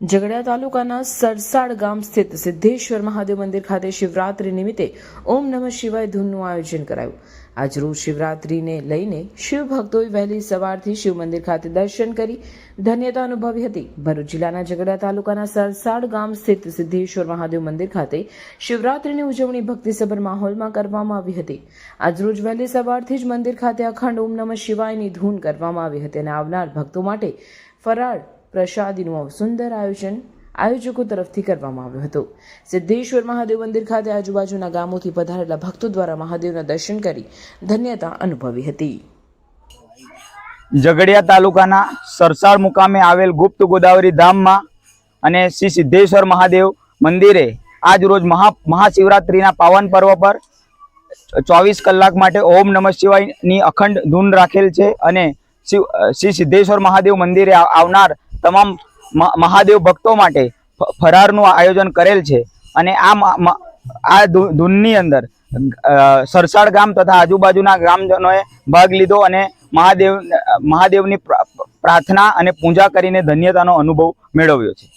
ઝઘડિયા તાલુકાના સરસાડ ગામ સ્થિત સિદ્ધેશ્વર મહાદેવ મંદિર ખાતે શિવરાત્રી નિમિત્તે ઓમ નમઃ શિવાય ધૂનનું આયોજન કરાયું. આજરોજ શિવરાત્રીને લઈને શિવ ભક્તોએ વહેલી સવારથી શિવ મંદિર ખાતે દર્શન કરી ધન્યતા અનુભવી હતી. ભરૂચ જિલ્લાના ઝઘડિયા તાલુકાના સરસાડ ગામ સ્થિત સિદ્ધેશ્વર મહાદેવ મંદિર ખાતે શિવરાત્રીની ઉજવણી ભક્તિસભર માહોલમાં કરવામાં આવી હતી. આજરોજ વહેલી સવારથી જ મંદિર ખાતે અખંડ ઓમ નમઃ શિવાયની ધૂન કરવામાં આવી હતી અને આવનાર ભક્તો માટે ફરાળ પ્રસાદીનું સુંદર આયોજન આયોજકો તરફથી કરવામાં આવ્યું હતું. સિદ્ધેશ્વર મહાદેવ મંદિર ખાતે આજુબાજુના ગામોથી પધારેલા ભક્તો દ્વારા મહાદેવના દર્શન કરી ધન્યતા અનુભવી હતી. ઝઘડિયા તાલુકાના સરસાળ મુકામે આવેલ ગુપ્ત ગોદાવરી ધામમાં અને શ્રી સિદ્ધેશ્વર મહાદેવ મંદિરે આજ રોજ મહા, મહાશિવરાત્રિના પાવન પર્વ પર ચોવીસ કલાક માટે ઓમ નમઃ શિવાયની અખંડ ધૂન રાખેલ છે અને શિવ શ્રી સિદ્ધેશ્વર મહાદેવ મંદિરે આવનાર તમામ મહા- મહાદેવ ભક્તો માટે ફરારનું આયોજન કરેલ છે. અને આ આ ધૂનની અંદર સરસાડ ગામ તથા આજુબાજુના ગ્રામજનોએ ભાગ લીધો અને મહાદેવ, મહાદેવની પ્રા- પ્રાર્થના અને પૂજા કરીને ધન્યતાનો અનુભવ મેળવ્યો છે.